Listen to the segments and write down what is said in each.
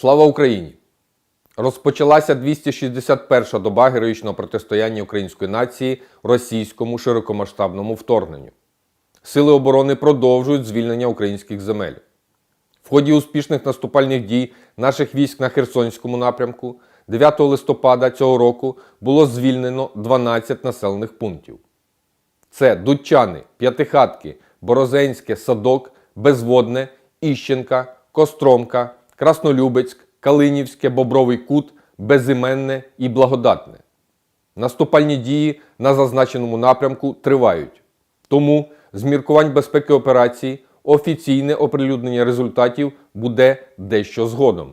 Слава Україні! Розпочалася 261-ша доба героїчного протистояння української нації російському широкомасштабному вторгненню. Сили оборони продовжують звільнення українських земель. В ході успішних наступальних дій наших військ на Херсонському напрямку 9 листопада цього року було звільнено 12 населених пунктів. Це Дудчани, П'ятихатки, Борозенське, Садок, Безводне, Іщенка, Костромка, Краснолюбецьк, Калинівське, Бобровий Кут, Безіменне і Благодатне. Наступальні дії на зазначеному напрямку тривають. Тому з міркувань безпеки операції офіційне оприлюднення результатів буде дещо згодом.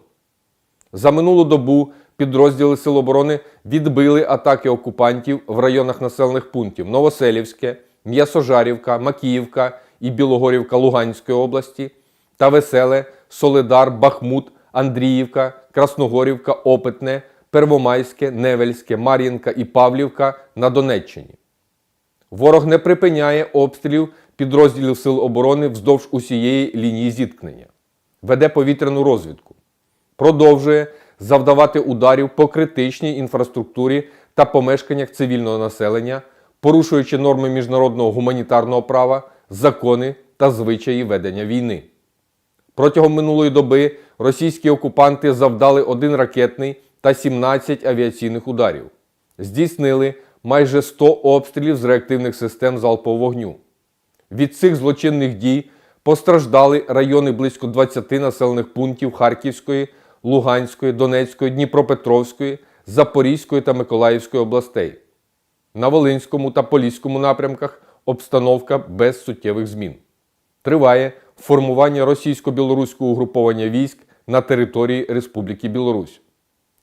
За минулу добу підрозділи Сил оборони відбили атаки окупантів в районах населених пунктів Новоселівське, М'ясожарівка, Макіївка і Білогорівка Луганської області та Веселе, Солидар, Бахмут, Андріївка, Красногорівка, Опитне, Первомайське, Невельське, Мар'їнка і Павлівка на Донеччині. Ворог не припиняє обстрілів підрозділів Сил оборони вздовж усієї лінії зіткнення, веде повітряну розвідку, продовжує завдавати ударів по критичній інфраструктурі та помешканнях цивільного населення, порушуючи норми міжнародного гуманітарного права, закони та звичаї ведення війни. Протягом минулої доби російські окупанти завдали один ракетний та 17 авіаційних ударів. Здійснили майже 100 обстрілів з реактивних систем залпового вогню. Від цих злочинних дій постраждали райони близько 20 населених пунктів Харківської, Луганської, Донецької, Дніпропетровської, Запорізької та Миколаївської областей. На Волинському та Поліському напрямках обстановка без суттєвих змін. Триває формування російсько-білоруського угруповання військ на території Республіки Білорусь.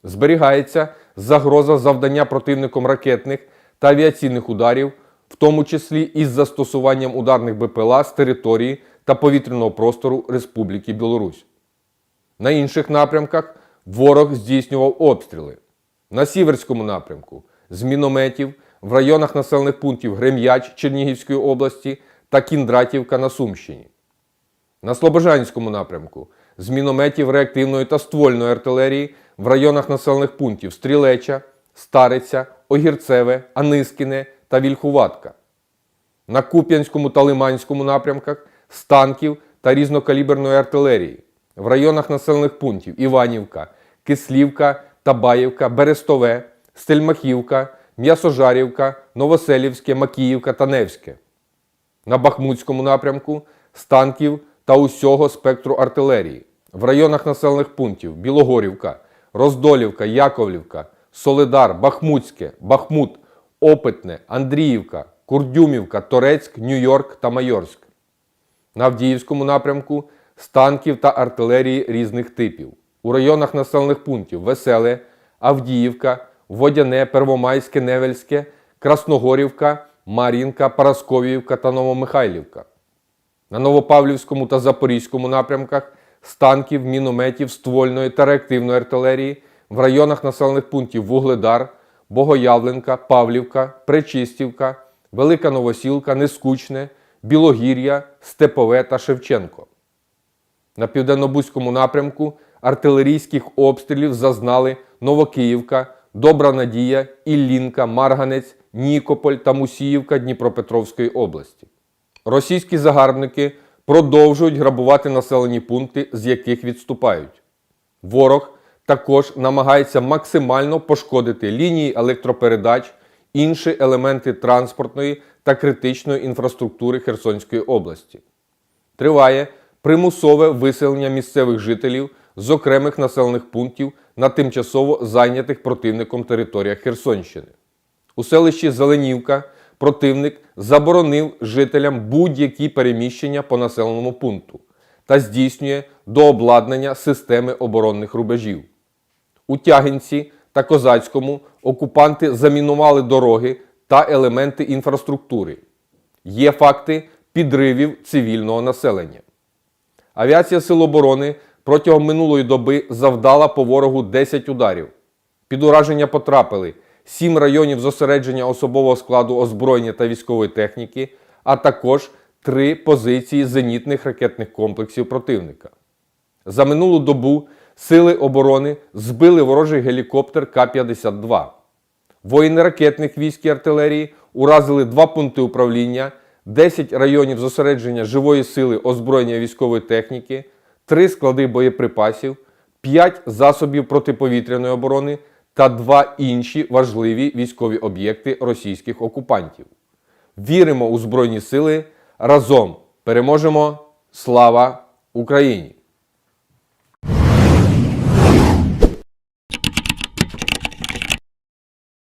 Зберігається загроза завдання противником ракетних та авіаційних ударів, в тому числі із застосуванням ударних БПЛА з території та повітряного простору Республіки Білорусь. На інших напрямках ворог здійснював обстріли. На Сіверському напрямку з мінометів в районах населених пунктів Грем'яч Чернігівської області та Кіндратівка на Сумщині. На Слобожанському напрямку з мінометів реактивної та ствольної артилерії в районах населених пунктів Стрілеча, Стариця, Огірцеве, Анискіне та Вільхуватка. На Куп'янському та Лиманському напрямках з танків та різнокаліберної артилерії в районах населених пунктів Іванівка, Кислівка, Табаївка, Берестове, Стельмахівка, М'ясожарівка, Новоселівське, Макіївка та Невське. На Бахмутському напрямку з танків та усього спектру артилерії в районах населених пунктів Білогорівка, Роздолівка, Яковлівка, Солидар, Бахмутське, Бахмут, Опитне, Андріївка, Курдюмівка, Торецьк, Нью-Йорк та Майорськ. На Авдіївському напрямку з танків та артилерії різних типів. У районах населених пунктів Веселе, Авдіївка, Водяне, Первомайське, Невельське, Красногорівка, Мар'їнка, Парасковіївка та Новомихайлівка. На Новопавлівському та Запорізькому напрямках з танків, мінометів, ствольної та реактивної артилерії в районах населених пунктів Вугледар, Богоявленка, Павлівка, Пречистівка, Велика Новосілка, Нескучне, Білогір'я, Степове та Шевченко. На південно-бузькому напрямку артилерійських обстрілів зазнали Новокиївка, Добра Надія, Іллінка, Марганець, Нікополь та Мусіївка Дніпропетровської області. Російські загарбники продовжують грабувати населені пункти, з яких відступають. Ворог також намагається максимально пошкодити лінії електропередач, інші елементи транспортної та критичної інфраструктури Херсонської області. Триває примусове виселення місцевих жителів з окремих населених пунктів на тимчасово зайнятих противником територіях Херсонщини. У селищі Зеленівка противник заборонив жителям будь-які переміщення по населеному пункту та здійснює дообладнання системи оборонних рубежів. У Тягинці та Козацькому окупанти замінували дороги та елементи інфраструктури. Є факти підривів цивільного населення. Авіація Сил оборони протягом минулої доби завдала по ворогу 10 ударів. Під ураження потрапили 7 районів зосередження особового складу озброєння та військової техніки, а також 3 позиції зенітних ракетних комплексів противника. За минулу добу Сили оборони збили ворожий гелікоптер К-52. Воїни ракетних військ і артилерії уразили два пункти управління, 10 районів зосередження живої сили озброєння військової техніки, 3 склади боєприпасів, 5 засобів протиповітряної оборони та два інші важливі військові об'єкти російських окупантів. Віримо у Збройні Сили. Разом переможемо! Слава Україні!